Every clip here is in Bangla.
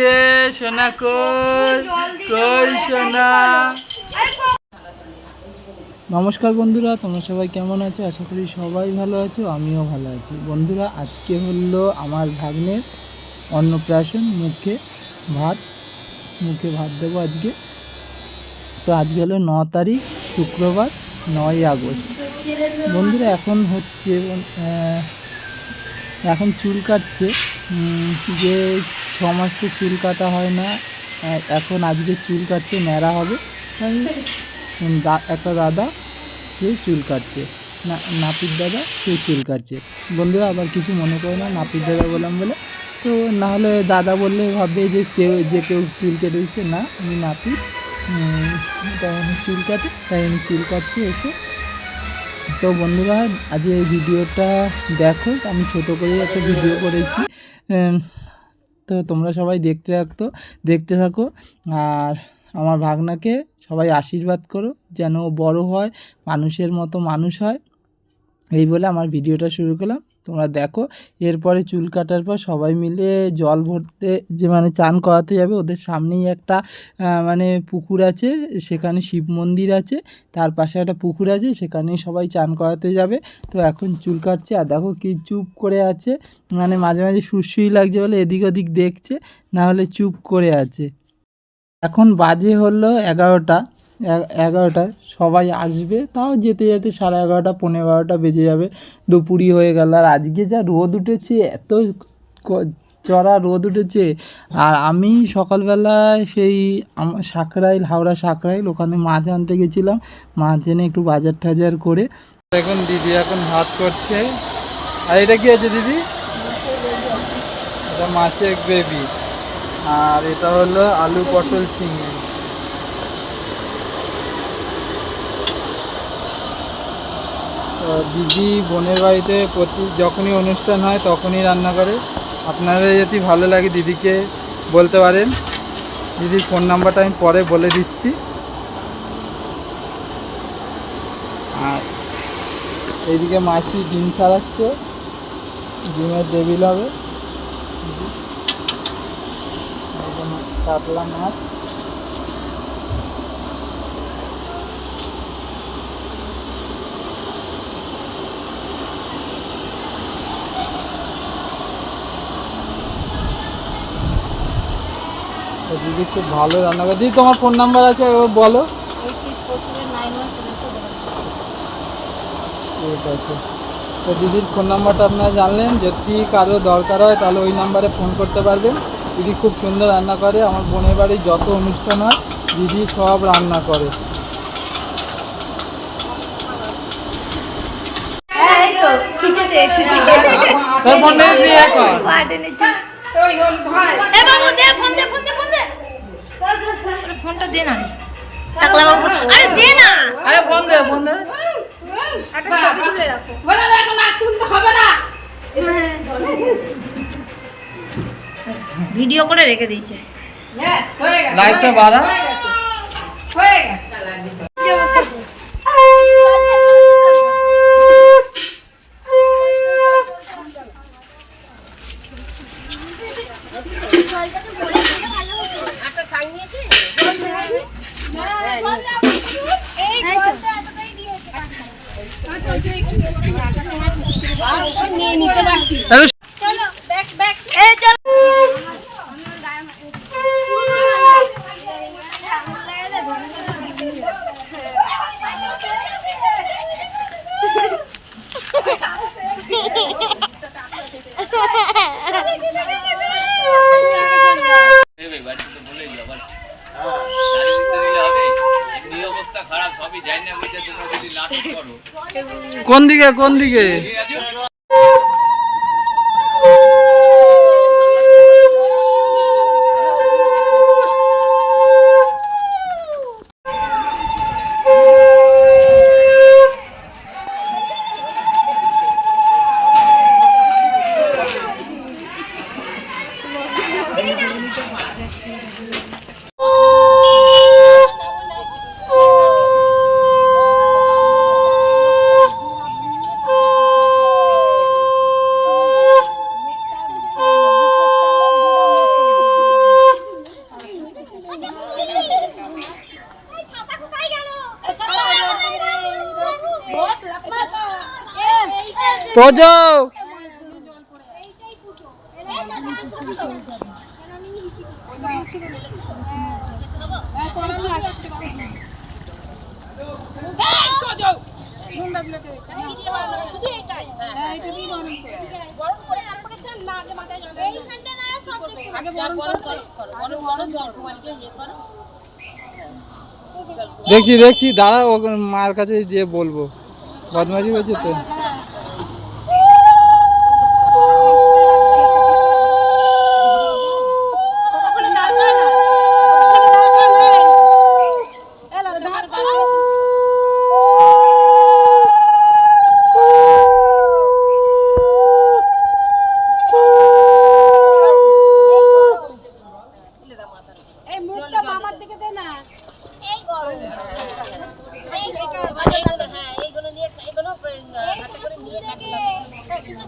রে সোনা, কই? কই সোনা? নমস্কার বন্ধুরা, তোমরা সবাই কেমন আছো? আশা করি সবাই ভালো আছো, আমিও ভালো আছি। বন্ধুরা, আজকে হলো আমার ভাগ্নের অন্নপ্রাশন, মুখে ভাত মুখে ভাত দেবো আজকে। তো আজকে হলো ন তারিখ, শুক্রবার নয় আগস্ট। বন্ধুরা, এখন হচ্ছে এখন চুল কাটছে যে ছ মাস তো চুল কাটা হয় না। এখন আজকে চুল কাটছে ন্যাড়া হবে। একটা দাদা সে চুল কাটছে। না নাপিত দাদা সে চুল কাটছে। বন্ধুরা আবার কিছু মনে করে না নাপিত দাদা বললাম বলে। তো না হলে দাদা বললে ভাববে যে কেউ যে কেউ চুল কেটে দিচ্ছে। না আমি উম, তাই আমি চুল কাটে তাই আমি চুল কাটতে এসে। তো বন্ধুরা আজ এই ভিডিওটা দেখো। আমি ছোট করে একটা ভিডিও করেছি। তো তোমরা সবাই দেখতে থাকতো, দেখতে থাকো। আর আমার ভাগনাকে সবাই আশীর্বাদ করো, যেন বড় হয়, মানুষের মতো মানুষ হয়। এই বলে আমার ভিডিওটা শুরু করলাম। তোমরা দেখো, এরপরে চুল কাটার পর সবাই মিলে জল ভরতে যে মানে চান করাতে যাবে। ওদের সামনেই একটা মানে পুকুর আছে, সেখানে শিব মন্দির আছে, তার পাশে একটা পুকুর আছে সেখানে সবাই চান করাতে যাবে। তো এখন চুল কাটছে, আর দেখো কি চুপ করে আছে। মানে মাঝে মাঝে সুসুই লাগছে বলে এদিক ওদিক দেখছে, না হলে চুপ করে আছে। এখন বাজে হলো এগারোটা। এ- এগারোটা সবাই আসবে, তাও যেতে যেতে সাড়ে এগারোটা পনেরো বারোটা বেজে যাবে। দুপুরি হয়ে গেল। আর আজকে যা রোদ উঠেছে, এত চড়া রোদ উঠেছে। আর আমি সকালবেলায় সেই সাকরাইল হাওড়া সাকরাইল ওখানে মাছ আনতে গেছিলাম। মাছ এনে একটু বাজার টাজার করে। দেখুন, দিদি এখন ভাত করছে। আর এটা কি আছে, দিদি? এটা মাছের গ্রেভি। আর এটা হলো আলু পটল চিংড়ি তো দিদি বোনের বাড়িতে প্রতি যখনই অনুষ্ঠান হয় তখনই রান্না করে। আপনারা যদি ভালো লাগে দিদিকে বলতে পারেন। দিদির ফোন নাম্বারটা আমি পরে বলে দিচ্ছি। আর এইদিকে মাসি ডিম ছাড়াচ্ছে। ডিমের টেবিল হবে। কাতলা মাছ। দিদি খুব ভালো রান্না করে। দিদি তোমার ফোন নাম্বার আছে ও বলো। ঠিক আছে। তো দিদির ফোন নাম্বারটা আপনারা জানলেন যদি কারও দরকার হয় তাহলে ওই নাম্বারে ফোন করতে পারবেন। দিদি খুব সুন্দর রান্না করে আমার বোনের বাড়ির যত অনুষ্ঠান হয় দিদি সব রান্না করে। ফোনে দে ফোন দে। ফোন দে ফোন দে আরে ফোনটা দে না। টাকলা বাবু আরে দে না। আরে ফোন দে ফোন দে। একটা ছবি তুলে রাখো। ভিডিও করে রেখে দিয়েছে। লাইভটা বাড়া। আরে এই চল দেবে বাড়িতে বলে দিও আবার চারিদিকে দিলে হবে এমনি অবস্থা খারাপ সবই জানি না বুঝতে তোমরা যদি নাটক করো কোন দিকে কোন দিকে? আছে দেখছি দেখছি দাদা ও মার কাছে যে বলব। বদমাজি হয়েছে তো।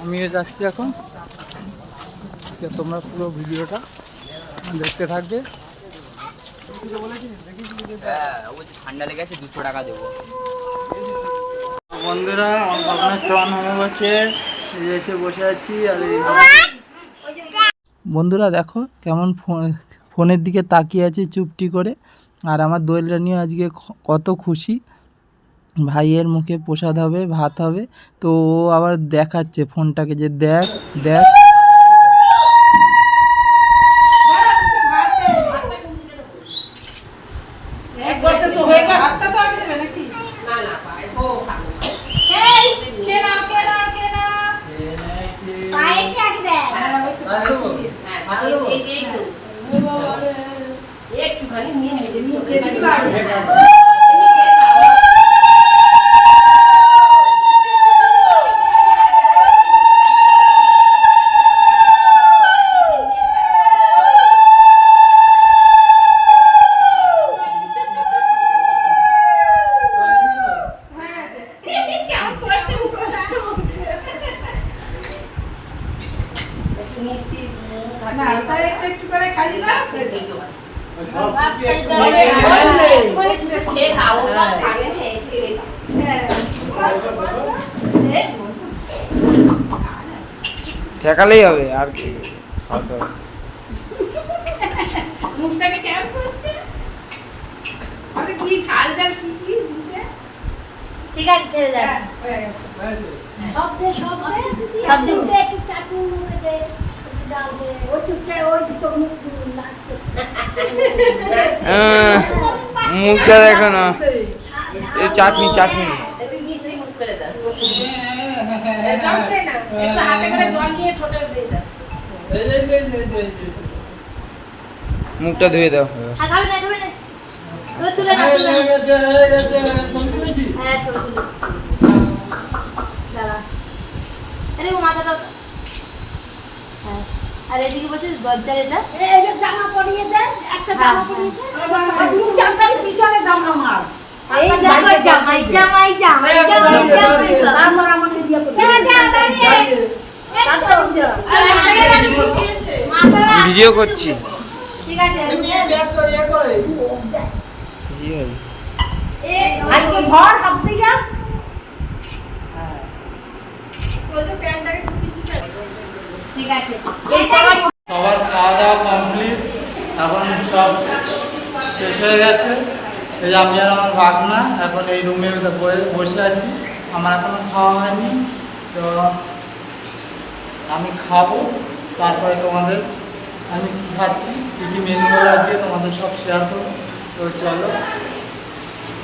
আমিও যাচ্ছি এখন। তো তোমরা পুরো ভিডিওটা দেখতে থাকবে। ঠান্ডা লেগেছে দুশো টাকা দেবো। বন্ধুরা বাবার চন হয়ে গেছে এসে বসে আছি আর বন্ধুরা দেখো কেমন ফোন- ফোনের দিকে তাকিয়ে আছে চুপটি করে। আর আমার দোয়েলটা নিয়ে আজকে কত খুশি। ভাইয়ের মুখে প্রসাদ হবে ভাত হবে। তো ও আবার দেখাচ্ছে ফোনটাকে যে দেখ দেখ। ঠেকালেই হবে আর কি। খাওয়াতে হবে। মুখটাকে কেমন করছে? আরে কি ঝাল ঝাল কি বুঝছে ঠিক আছে ছেড়ে দেন সব দে সব দে সব দে একটু চাটনি মুখে দে মুখটা দেখো না। চাটনি চাটনি। মুখটা ধুয়ে দাও। হ্যাঁ আরে এদিকে বলছে দরজার এটা? এটা জামা পরিয়ে দে একটা জামা পরিয়ে দে। জামটার পিছনে জামা মার। এই দেখো জামাই জামাই জামাই জামাই জামাই। তারপর আমাকে দিয়ে করবে ভিডিও করছি। ঠিক আছে আজকে ঘর হাত দিয়া সবার খাওয়া দাওয়া কমপ্লিট এখন সব শেষ হয়ে গেছে। এই আমি আর আমার বাগনা এখন এই রুমে বসে আছি। আমার এখনও খাওয়া হয়নি, তো আমি খাব, তারপরে তোমাদের আমি খাচ্ছি। কী কী মেনুগুলো আজকে তোমাদের সব শেয়ার করব তো চলো,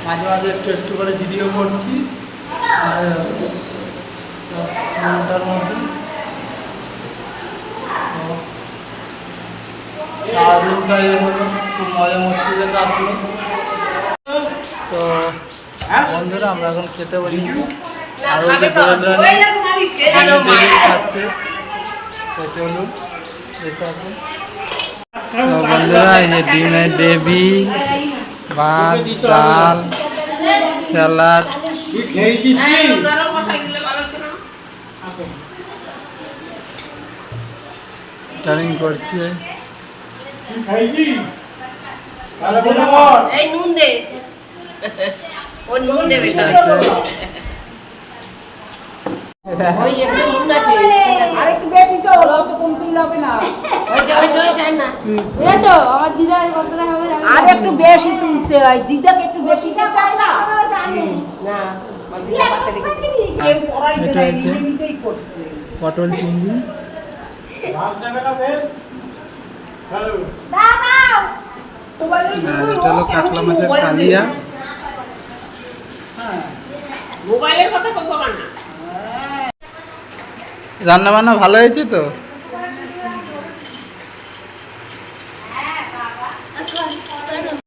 মাঝে মাঝে একটু একটু করে ভিডিও করছি। আর ঘণ্টার মধ্যে হলো খুব মজা মস্তিতে কাটলো। তো বন্ধুরা আমরা এখন খেতে বসেছি। আর ওই যে দোলেন্দ্রানী ডিমের বেগুন খাচ্ছে। তো চলুন যেতে হবে বন্ধুরা এই যে ডিমের ভাত ডাল স্যালাড। টার্নিং করছে। এই নুন দে। ও নুন দেবে সবাই ওই একটু নুন আছে। আর একটু বেশি তো অত কম তুললে হবে না। ওই যে ওই যে যায় না। এই তো আমার দিদার কতটা হবে আর একটু বেশি তুলতে হয়। দিদাকে একটু বেশি না? পটল চিংড়ি। আর এটা হলো কাতলা মাছের কালিয়া। হ্যাঁ। রান্না বান্না ভালো হয়েছে তো